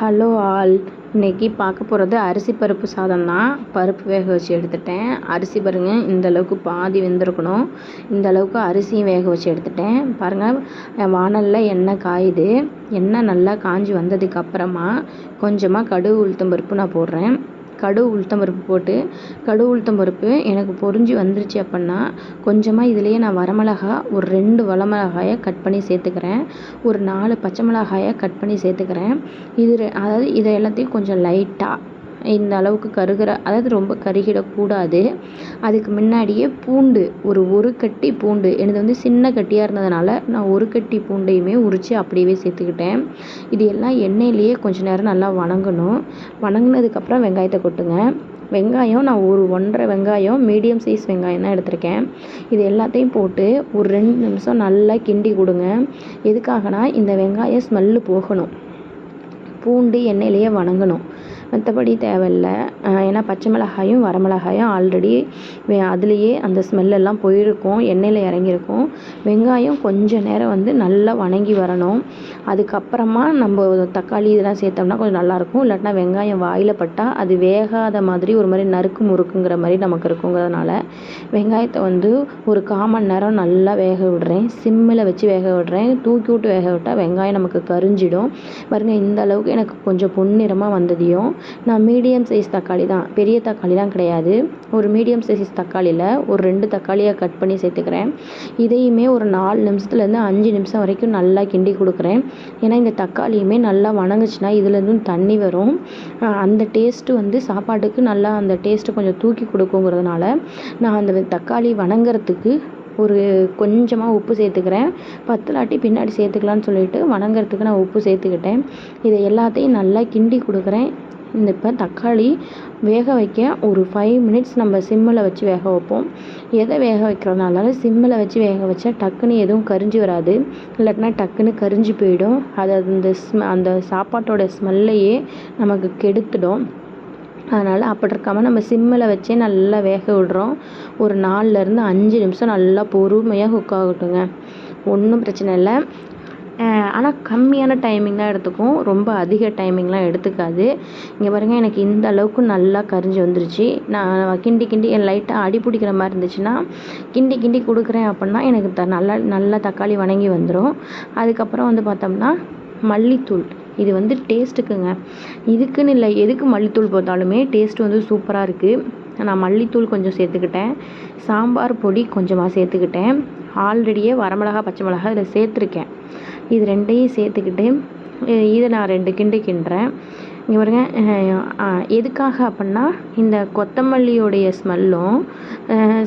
Hello all. இன்னைக்கு பார்க்க போகிறது அரிசி பருப்பு சாதம் தான். பருப்பு வேக வச்சு எடுத்துட்டேன். அரிசி பாருங்கள் இந்தளவுக்கு பாதி வெந்திருக்கணும். இந்த அளவுக்கு அரிசியும் வேக வச்சு எடுத்துட்டேன். பாருங்கள் வானலில் எண்ணெய் காயுது. எண்ணெய் நல்லா காஞ்சி வந்ததுக்கு அப்புறமா கொஞ்சமாக கடுகு உளுத்தம் பருப்பு நான் போடுறேன். கடுகு உளுத்தம் பருப்பு போட்டு கடுகு உளுத்தம் பருப்பு எனக்கு பொரிஞ்சு வந்துருச்சு அப்படின்னா கொஞ்சமாக இதுலேயே நான் வரமிளகா ஒரு ரெண்டு வரமிளகாயை கட் பண்ணி சேர்த்துக்கிறேன். ஒரு நாலு பச்சை மிளகாயை கட் பண்ணி சேர்த்துக்கிறேன். இது அதாவது இதை எல்லாத்தையும் கொஞ்சம் லைட்டாக இந்த அளவுக்கு கருகிற அதாவது ரொம்ப கருகிடக்கூடாது. அதுக்கு முன்னாடியே பூண்டு ஒரு ஒரு கட்டி பூண்டு எனது வந்து சின்ன கட்டியாக இருந்ததுனால நான் ஒரு கட்டி பூண்டையுமே உரித்து அப்படியே சேர்த்துக்கிட்டேன். இது எல்லாம் எண்ணெயிலேயே கொஞ்சம் நேரம் நல்லா வணங்கணும். வணங்கினதுக்கப்புறம் வெங்காயத்தை கொட்டுங்க. வெங்காயம் நான் ஒரு ஒன்றரை வெங்காயம் மீடியம் சைஸ் வெங்காயம் தான் எடுத்திருக்கேன். இது எல்லாத்தையும் போட்டு ஒரு ரெண்டு நிமிஷம் நல்லா கிண்டி கொடுங்க. எதுக்காகனா இந்த வெங்காயம் ஸ்மெல்லு போகணும். பூண்டு எண்ணெயிலேயே வணங்கணும். மற்றபடி தேவையில்ல. ஏன்னா பச்சை மிளகாயும் வரமிளகாயும் ஆல்ரெடி அதுலேயே அந்த ஸ்மெல்லெல்லாம் போயிருக்கும். எண்ணெயில் இறங்கியிருக்கும். வெங்காயம் கொஞ்சம் நேரம் வந்து நல்லா வணங்கி வரணும். அதுக்கப்புறமா நம்ம தக்காளி இதெல்லாம் சேர்த்தோம்னா கொஞ்சம் நல்லாயிருக்கும் இல்லாட்டினா வெங்காயம் வாயில் பட்டால் அது வேகாத மாதிரி ஒரு மாதிரி நறுக்கு முறுக்குங்கிற மாதிரி நமக்கு இருக்குங்கிறதுனால வெங்காயத்தை வந்து ஒரு காமன் நேரம் நல்லா வேக விடுறேன். சிம்மில் வச்சு வேக விடுறேன். தூக்கி விட்டு வேக விட்டால் வெங்காயம் நமக்கு கரிஞ்சிடும். பாருங்கள் இந்த அளவுக்கு எனக்கு கொஞ்சம் பொன்னிறமாக வந்ததையும் நான் மீடியம் சைஸ் தக்காளி தான். பெரிய தக்காளிலாம் கிடையாது. ஒரு மீடியம் சைஸ் தக்காளியில் ஒரு ரெண்டு தக்காளியை கட் பண்ணி சேர்த்துக்கிறேன். இதையுமே ஒரு நாலு நிமிஷத்துலேருந்து அஞ்சு நிமிஷம் வரைக்கும் நல்லா கிண்டி கொடுக்குறேன். ஏன்னா இந்த தக்காளியுமே நல்லா வணங்குச்சுன்னா இதுலேருந்தும் தண்ணி வரும். அந்த டேஸ்ட்டு வந்து சாப்பாட்டுக்கு நல்லா அந்த டேஸ்ட்டு கொஞ்சம் தூக்கி கொடுக்குங்கிறதுனால நான் அந்த தக்காளி வணங்குறதுக்கு ஒரு கொஞ்சமாக உப்பு சேர்த்துக்கிறேன். பத்தலாட்டி பின்னாடி சேர்த்துக்கலான்னு சொல்லிட்டு வணங்குறதுக்கு நான் உப்பு சேர்த்துக்கிட்டேன். இதை எல்லாத்தையும் நல்லா கிண்டி கொடுக்குறேன். இந்த இப்போ தக்காளி வேக வைக்க ஒரு ஃபைவ் மினிட்ஸ் நம்ம சிம்மில் வச்சு வேக வைப்போம். எதை வேக வைக்கிறதுனால சிம்மில் வச்சு வேக வச்சா டக்குன்னு எதுவும் கரிஞ்சு வராது. இல்லாட்டினா டக்குன்னு கரிஞ்சு போயிடும். அது அந்த ஸ்மெ அந்த சாப்பாட்டோட ஸ்மெல்லையே நமக்கு கெடுத்துடும். அதனால் அப்படி இருக்காமல் நம்ம சிம்மில் வச்சே நல்லா வேக விடுறோம். ஒரு நாலுலேருந்து அஞ்சு நிமிஷம் நல்லா பொறுமையாக குக் ஆகட்டுங்க. ஒன்றும் பிரச்சனை இல்லை. ஆனால் கம்மியான டைமிங் தான் எடுத்துக்கும். ரொம்ப அதிக டைமிங்லாம் எடுத்துக்காது. இங்கே பாருங்கள் எனக்கு இந்த அளவுக்கு நல்லா கரிஞ்சு வந்துருச்சு. நான் கிண்டி கிண்டி லைட்டாக அடி பிடிக்கிற மாதிரி இருந்துச்சுன்னா கிண்டி கிண்டி கொடுக்குறேன் அப்படின்னா எனக்கு த நல்லா நல்லா தக்காளி வணங்கி வந்துடும் அதுக்கப்புறம் வந்து பார்த்தோம்னா மல்லித்தூள். இது வந்து டேஸ்ட்டுக்குங்க இதுக்குன்னு இல்லை எதுக்கு மல்லித்தூள் போட்டாலுமே டேஸ்ட் வந்து சூப்பராக இருக்குது நான் மல்லித்தூள் கொஞ்சம் சேர்த்துக்கிட்டேன். சாம்பார் பொடி கொஞ்சமாக சேர்த்துக்கிட்டேன். ஆல்ரெடியே வரமிளகா பச்சை மிளகா இதில் சேர்த்துருக்கேன். இது ரெண்டையும் சேர்த்துக்கிட்டு இதை நான் ரெண்டு கிண்டு கிண்டுறேன். இங்கே பாருங்க எதுக்காக அப்படின்னா இந்த கொத்தமல்லியோடைய ஸ்மெல்லும்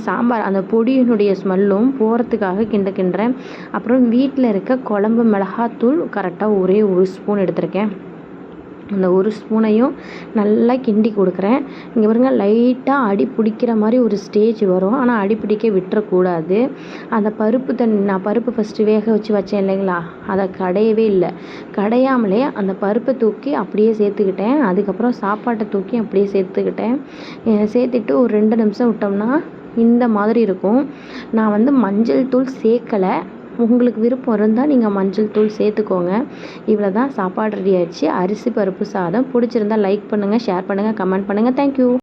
சாம்பார் அந்த பொடியினுடைய ஸ்மெல்லும் போகிறதுக்காக கிண்ட கிண்டுறேன். அப்புறம் வீட்டில் இருக்க குழம்பு மிளகாத்தூள் கரெக்டாக ஒரே ஒரு ஸ்பூன் எடுத்திருக்கேன். அந்த ஒரு ஸ்பூனையும் நல்லா கிண்டி கொடுக்குறேன். இங்கே பாருங்கள் லைட்டாக அடி பிடிக்கிற மாதிரி ஒரு ஸ்டேஜ் வரும். ஆனால் அடி பிடிக்க விட்டுறக்கூடாது. அந்த பருப்பு தண்ணி நான் பருப்பு ஃபஸ்ட்டு வேக வச்சு வச்சேன் இல்லைங்களா? அதை கடையவே இல்லை. கடையாமலே அந்த பருப்பை தூக்கி அப்படியே சேர்த்துக்கிட்டேன். அதுக்கப்புறம் சாப்பாட்டை தூக்கி அப்படியே சேர்த்துக்கிட்டேன். சேர்த்துட்டு ஒரு ரெண்டு நிமிஷம் விட்டோம்னா இந்த மாதிரி இருக்கும். நான் வந்து மஞ்சள் தூள் சேர்க்கலை. உங்களுக்கு விருப்பம் இருந்தால் நீங்கள் மஞ்சள் தூள் சேர்த்துக்கோங்க. இவ்வளோ தான் சாப்பாடு ரெடி ஆயிடுச்சு. அரிசி பருப்பு சாதம். பிடிச்சிருந்தா லைக் பண்ணுங்கள் ஷேர் பண்ணுங்கள் கமெண்ட் பண்ணுங்கள் தேங்க்யூ